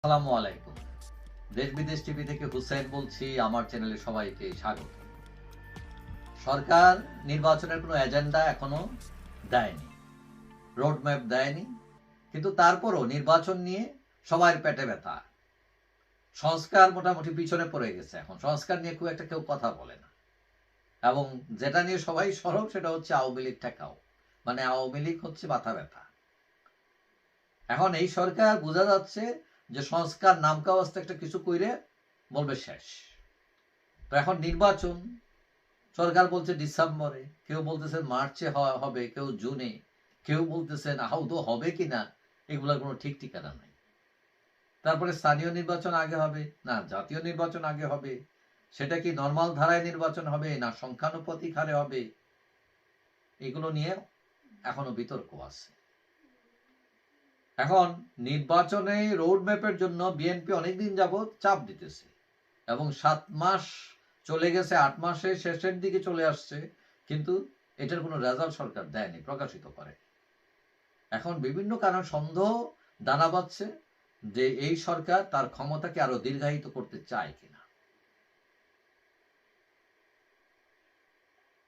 আসসালামু আলাইকুম। দেশ বিদেশ টিভি থেকে হুসেন বলছি, আমার চ্যানেলে সবাইকে স্বাগত। সরকার নির্বাচনের কোনো এজেন্ডা এখনও দেয়নি রোড ম্যাপ দেয়নি, কিন্তু তারপরও নির্বাচন নিয়ে সবার পেটে ব্যথা। সংস্কার মোটামুটি পিছনে পড়ে গেছে এখন। সংস্কার নিয়ে খুব একটা কেউ কথা বলে না। এবং যেটা নিয়ে সবাই সরব সেটা হচ্ছে আওয়ামী লীগ ঠেকাও। মানে আওয়ামী লীগ হচ্ছে মাথা ব্যথা। এখন এই সরকার বোঝা যাচ্ছে যে সংস্কার নামকা অবস্থা একটা কিছু কইরে বলবে শেষ। তো এখন নির্বাচন, সরকার বলছে ডিসেম্বরে, কেউ বলতেছেন মার্চে হবে, কেউ জুনে, কেউ বলতেছেন আহত হবে কিনা এগুলোর কোনো ঠিক ঠিকানা নাই। তারপরে স্থানীয় নির্বাচন আগে হবে, না, জাতীয় নির্বাচন আগে হবে, সেটা কি নর্মাল ধারায় নির্বাচন হবে, না সংখ্যানুপাতিক হারে হবে, এগুলো নিয়ে এখনও বিতর্ক আছে। এখন নির্বাচনে রোড ম্যাপের জন্য বিএনপি অনেকদিন যাবৎ চাপ দিতেছে এবং সাত মাস চলে গেছে, আট মাসের শেষের দিকে চলে আসছে, কিন্তু এটার কোনো রেজাল্ট সরকার দেয়নি, প্রকাশিত করে। এখন বিভিন্ন কারণ সন্দেহ দানা বাঁধছে যে এই সরকার তার ক্ষমতাকে আরও দীর্ঘায়িত করতে চায় কিনা।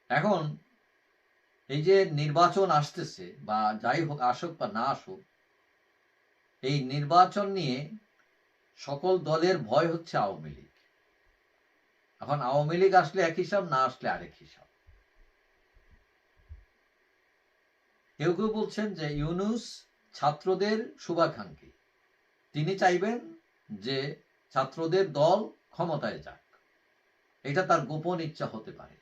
এখন এই যে নির্বাচন আসতেছে বা যাই হোক আসুক বা না আসুক এই নির্বাচন নিয়ে সকল দলের ভয় হচ্ছে আওয়ামী লীগ। এখন আওয়ামী লীগ আসলে এক হিসাব, না আসলে আরেক হিসাব। কেউ কেউ বলছেন যে ইউনুস ছাত্রদের শুভাকাঙ্ক্ষী। তিনি চাইবেন যে ছাত্রদের দল ক্ষমতায় যাক। এটা তার গোপন ইচ্ছা হতে পারে।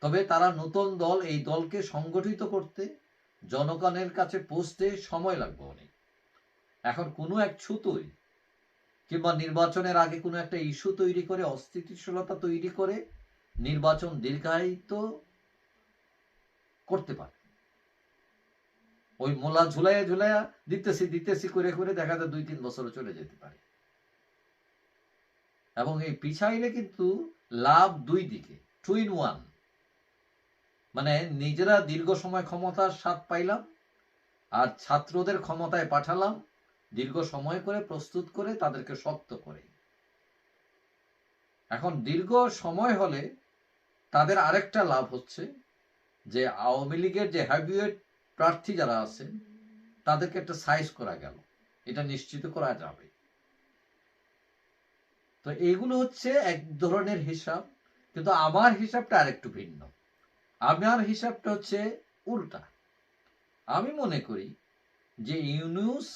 তবে তারা নতুন দল, এই দলকে সংগঠিত করতে জনগণের কাছে পৌঁছতে সময় লাগবে অনেক। এখন কোনো এক ছুতোই কিংবা নির্বাচনের আগে কোনো একটা ইস্যু তৈরি করে, অস্থিতিশীলতা তৈরি করে নির্বাচন দীর্ঘায়িত করতে পারে। ওই মোলা ঝুলাইয়া ঝুলাইয়া দিতেছি দিতেছি, করে করে দেখা যায় দুই, তিন বছর চলে যেতে পারে। এবং এই পিছাইলে কিন্তু লাভ দুই দিকে, টু ইন ওয়ান। মানে নিজেরা দীর্ঘ সময় ক্ষমতার স্বাদ পাইলাম, আর ছাত্রদের ক্ষমতায় পাঠালাম, দীর্ঘ সময় করে প্রস্তুত করে তাদেরকে শক্ত করে। এখন দীর্ঘ সময় হলে তাদের আরেকটা লাভ হচ্ছে যে আওয়ামী লীগের যে হ্যাভিয়েট প্রার্থী যারা আছে, তাদেরকে একটা সাইজ করা গেল। এটা নিশ্চিত করা যাবে। তো এইগুলো হচ্ছে এক ধরনের হিসাব, কিন্তু আমার হিসাবটা আরেকটু ভিন্ন। আমার হিসাবটা হচ্ছে উল্টা। আমি মনে করি যে ইউনুস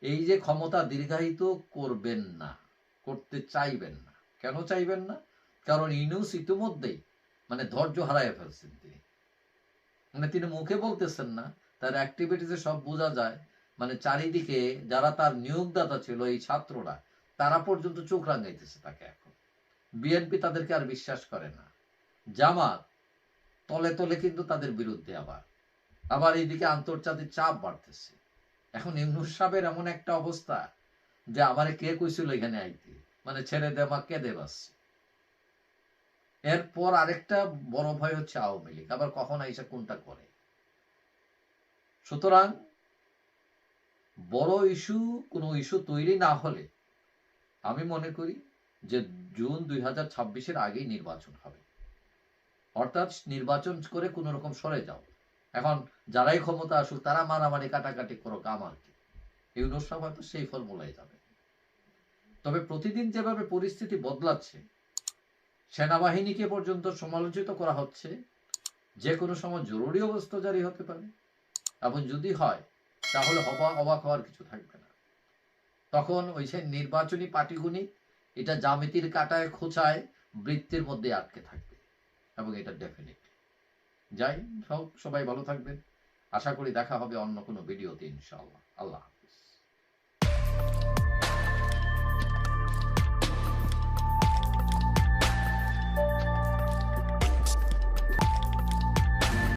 এই যে ক্ষমতা দীর্ঘায়িত করবেন না, করতে চাইবেন না। কেন চাইবেন না? কারণ ইউনুস ইতিমধ্যেই মানে ধৈর্য হারায় ফেলছেন তিনি। মানে তিনি মুখে বলতেছেন না, তার অ্যাক্টিভিটিসে সব বোঝা যায়। মানে চারিদিকে যারা তার নিয়োগদাতা ছিল, এই ছাত্ররা, তারা পর্যন্ত চোখ রাঙাইতেছে তাকে এখন। বিএনপি তাদেরকে আর বিশ্বাস করে না। জামাত তলে তলে কিন্তু তাদের বিরুদ্ধে আবার। আবার এইদিকে আন্তর্জাতিক চাপ বাড়তেছে। এখন ইউনুস সাহেবের এমন একটা অবস্থা যে আমারে কে কইছিল এখানে আইতে? মানে ছেড়ে দে বা কেঁদে এরপর আরেকটা বড় ভয় হচ্ছে আওয়ামী লীগ। আবার কখন আইসা কোনটা করে? সুতরাং বড় ইস্যু, কোনো ইস্যু তৈরি না হলে আমি মনে করি যে জুন দুই হাজার ছাব্বিশের আগেই নির্বাচন হবে। অর্থাৎ নির্বাচন করে কোন রকম সরে যাও। এখন যারাই ক্ষমতা আসুক, তারা মারামারি, কাটাকাটি করো কাম আর কি। ইউনুস সাহেব হয়তো সেই ফর্মুলায় যাবে। তবে প্রতিদিন যেভাবে পরিস্থিতি বদলাচ্ছে, সেনাবাহিনীকে পর্যন্ত সমালোচিত করা হচ্ছে, যে কোনো সময় জরুরি অবস্থা জারি হতে পারে। এবং যদি হয়, তাহলে হবা অবাক হওয়ার কিছু থাকবে না। তখন ওই সে নির্বাচনী পাটিগুনি এটা জামিতির কাটায়, খোঁচায়, বৃত্তের মধ্যে আটকে থাকবে এবং এটা ডেফিনেট যাই সব সবাই ভালো থাকবেন। আশা করি দেখা হবে অন্য কোনো ভিডিওতে, ইনশাআল্লাহ। আল্লাহ।